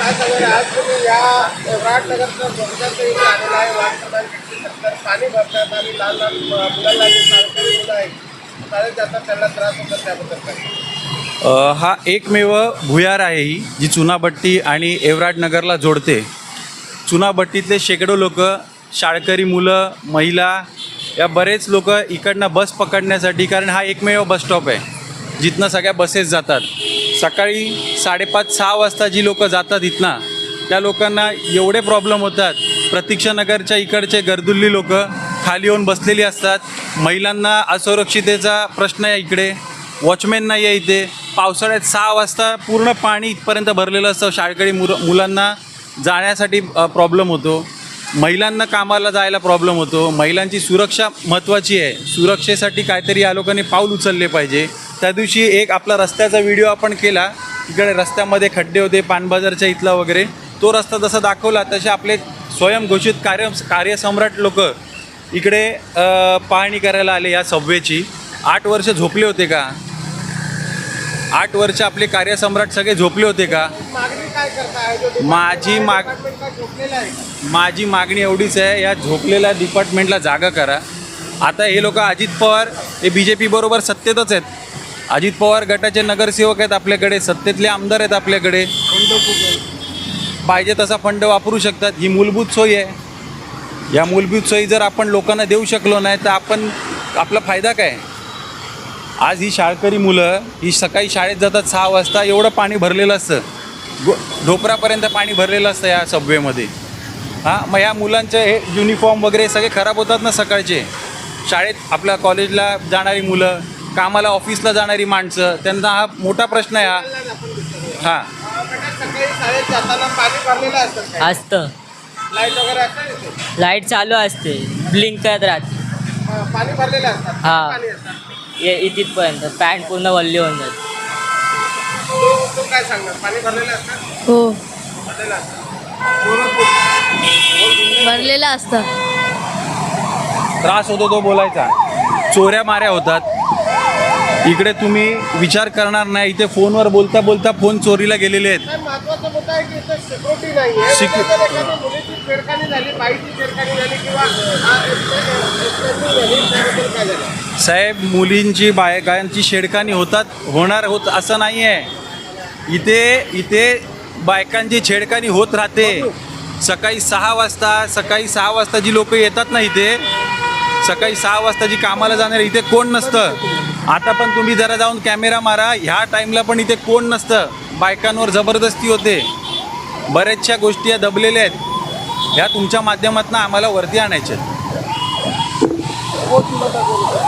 आज तुम्ही या वाटनगरचं इथे आलेलं आहे वाटनगर पाणी भरतात आणि लहान लहान मुलांना जे शाळकरी मुलं आहेत शाळेत जातात त्यांना त्रास होतात त्याबद्दल काय हा एकमेव भुयार आहे ही जी चुनाभट्टी आणि एवराट नगरला जोडते. चुनाभट्टीतले शेकडो लोक शाळकरी मुलं महिला या बरेच लोक इकडनं बस पकडण्यासाठी कारण हा एकमेव बस स्टॉप आहे जिथनं सगळ्या बसेस जातात. सकाळी साडेपाच सहा वाजता जी लोक जातात इथनं त्या लोकांना एवढे प्रॉब्लेम होतात. प्रतीक्षानगरच्या इकडचे गर्दुल्ली लोक खाली येऊन बसलेली असतात. महिलांना असुरक्षितेचा प्रश्न आहे इकडे. वॉचमॅन नाही आहे इथे. पावसाळ्यात सहा वाजता पूर्ण पाणी इथपर्यंत भरलेलं असतं. शाळेकडे मुर मुलांना जाण्यासाठी प्रॉब्लेम होतो. महिलांना कामाला जायला प्रॉब्लेम होतो. महिलांची सुरक्षा महत्त्वाची आहे. सुरक्षेसाठी काहीतरी या लोकांनी पाऊल उचलले पाहिजे. त्या दिवशी एक आपला रस्त्याचा व्हिडिओ आपण केला. इकडे रस्त्यामध्ये खड्डे होते पानबाजारच्या इथला वगैरे. तो रस्ता जसा दाखवला तसे आपले स्वयंघोषित कार्य कार्यसम्राट लोक इकडे पाहणी करायला आले या सबवेची आठ वर्ष झोपले होते का? आठ वर्ष आपले कार्यसम्राट सगळे झोपले होते का? माझी माग माझी मागणी एवढीच आहे या झोपलेल्या डिपार्टमेंटला जागा करा. आता हे लोक अजित पवार हे बी जे पी बरोबर सत्तेतच आहेत. अजित पवार गटाचे नगरसेवक आहेत आपल्याकडे सत्तेतले आमदार आहेत आपल्याकडे. पाहिजे तसा फंड वापरू शकतात. ही मूलभूत सोयी आहे. या मूलभूत सोयी जर आपण लोकांना देऊ शकलो नाही तर आपण आपला फायदा काय? आज ही शाळकरी मुलं ही सकाळी शाळेत जातात सहा वाजता एवढं पाणी भरलेलं असतं. गो ढोपरापर्यंत पाणी भरलेलं असतं या सबवेमध्ये हां मग या मुलांचे हे युनिफॉर्म वगैरे सगळे खराब होतात ना सकाळचे. शाळेत आपल्या कॉलेजला जाणारी मुलं कामाला ऑफिसला जाणारी माणसं त्यांना हा मोठा प्रश्न आहे हा. हां. अं, बेटा, सकाळी शाळेत जाताना पाणी भरलेलं असतं. लाइट वगैरे असतं तिथे लाइट चालू असते. ब्लिंक करत राहते. अं, पाणी भरलेलं असतं हा. पाणी असतं ये इथपर्यंत. पॅन्ट पूर्ण वल्ली होऊन जाते. तो तो काय सांगणार पाणी भरलेलं असतं हो. भरलेलं असतं. त्रास होतो तो बोलायचा. चोऱ्या माऱ्या होतात. इकडे तुम्ही विचार करणार नाही. इथे फोनवर बोलता बोलता फोन चोरीला गेलेले आहेत. नाही, महत्त्वाचा मुद्दा आहे की इथे सिक्युरिटी नाही आहे Secu- जर एखादी मुलीची छेडखानी झाली बाईची छेडखानी झाली किंवा आ, एक्सटेंड- एक्सटेंडिंग झाली त्याबद्दल काय झालं. साहेब मुलींची बायकांची शेडकानी होतात होणार होत असं नाही आहे इथे इथे बायकांची छेडकानी होत राहते. सकाळी सहा वाजता सकाळी सहा वाजता जी लोक येतात ना इथे सकाळी सहा वाजता जी कामाला जाणार इथे कोण नसतं? आता पण तुम्ही जरा जाऊन कॅमेरा मारा. ह्या टाईमला पण इथे कोण नसतं. बायकांवर जबरदस्ती होते. बऱ्याचशा गोष्टी या दबलेल्या आहेत. ह्या तुमच्या माध्यमातून आम्हाला वरती आणायच्या